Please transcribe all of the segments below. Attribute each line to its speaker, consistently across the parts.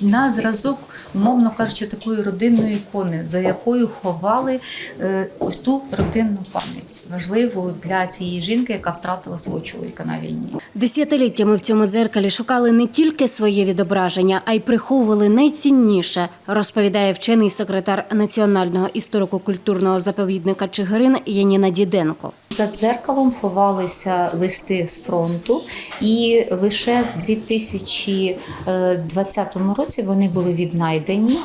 Speaker 1: на зразок, умовно кажучи, такої родинної ікони, за якою ховали е, ось ту родинну пам'ять, важливу для цієї жінки, яка втратила свого чоловіка на війні.
Speaker 2: Десятиліттями в цьому дзеркалі шукали не тільки своє відображення, а й приховували найцінніше, розповідає вчений секретар Національного історико-культурного заповідника Чигирин Яніна Діденко.
Speaker 1: За дзеркалом ховалися листи з фронту, і лише в 2020 році вони були віднайдені.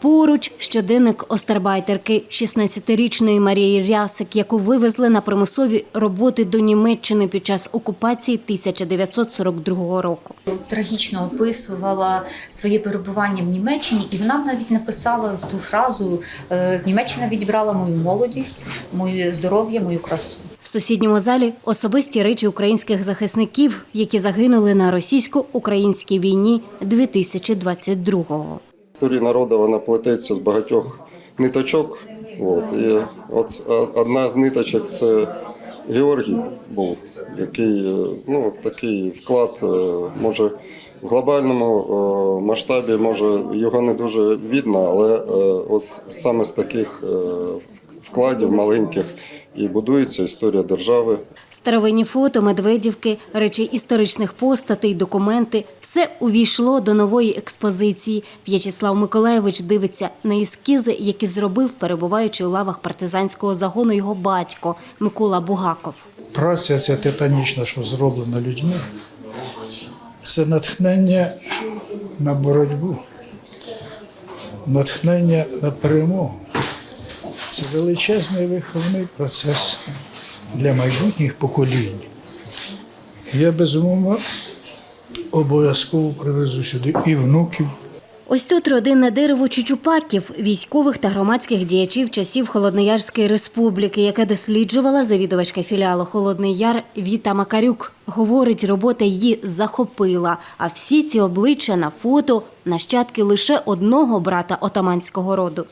Speaker 2: Поруч щоденник остербайтерки 16-річної Марії Рясик, яку вивезли на примусові роботи до Німеччини під час окупації 1942 року.
Speaker 1: Трагічно описувала своє перебування в Німеччині, і вона навіть написала ту фразу: е, Німеччина відібрала мою молодість, моє здоров'я, мою красу.
Speaker 2: В сусідньому залі особисті речі українських захисників, які загинули на російсько-українській війні 2022-го.
Speaker 3: Історія народу вона плететься з багатьох ниточок. От, і от одна з ниточок це Георгій був, який е, ну, такий вклад е, може в глобальному е, масштабі, може його не дуже видно, але ось саме з таких вкладів маленьких і будується історія держави.
Speaker 2: Старовинні фото, медведівки, речі історичних постатей, документи все увійшло до нової експозиції. В'ячеслав Миколаєвич дивиться на ескізи, які зробив, перебуваючи у лавах партизанського загону його батько Микола Бугаков.
Speaker 4: Праця ця титанічна, що зроблена людьми, це натхнення на боротьбу, натхнення на перемогу. Це величезний виховний процес для майбутніх поколінь. Я безумовно обов'язково привезу сюди і внуків.
Speaker 2: Ось тут родинне дерево Чучупаків, військових та громадських діячів часів Холодноярської республіки, яке досліджувала завідувачка філіалу Холодний Яр Віта Макарюк. Говорить, робота її захопила. А всі ці обличчя на фото нащадки лише одного брата отаманського роду.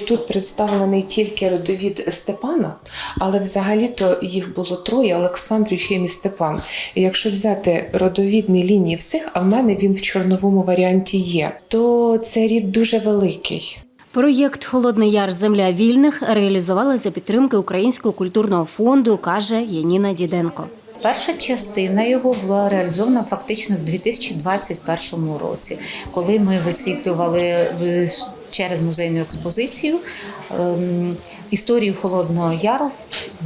Speaker 5: Тут представлений тільки родовід Степана, але взагалі-то їх було троє: Олександр, Юхим і Степан. І якщо взяти родовідні лінії всіх, а в мене він в чорновому варіанті є, то це рід дуже великий.
Speaker 2: Проєкт Холодний Яр Земля вільних реалізували за підтримки Українського культурного фонду, каже Яніна Діденко.
Speaker 1: Перша частина його була реалізована фактично в 2021 році, коли ми висвітлювали через музейну експозицію ем, історію Холодного Яру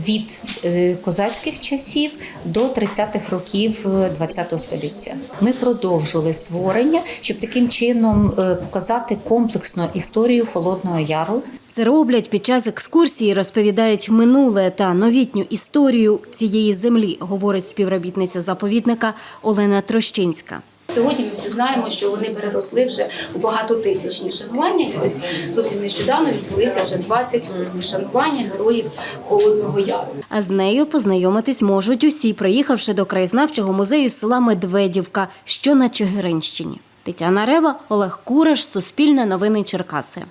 Speaker 1: від е, козацьких часів до 30-х років ХХ століття. Ми продовжили створення, щоб таким чином е, показати комплексно історію Холодного Яру
Speaker 2: Це роблять під час екскурсії, розповідають минуле та новітню історію цієї землі, говорить співробітниця заповідника Олена Трощинська.
Speaker 6: Сьогодні ми всі знаємо, що вони переросли вже у багатотисячні вшанування. І ось зовсім нещодавно відбулися вже 20 власне вшанування героїв Холодного Яру.
Speaker 2: А з нею познайомитись можуть усі, приїхавши до краєзнавчого музею села Медведівка, що на Чигиринщині. Тетяна Рева, Олег Куриш, Суспільне новини Черкаси.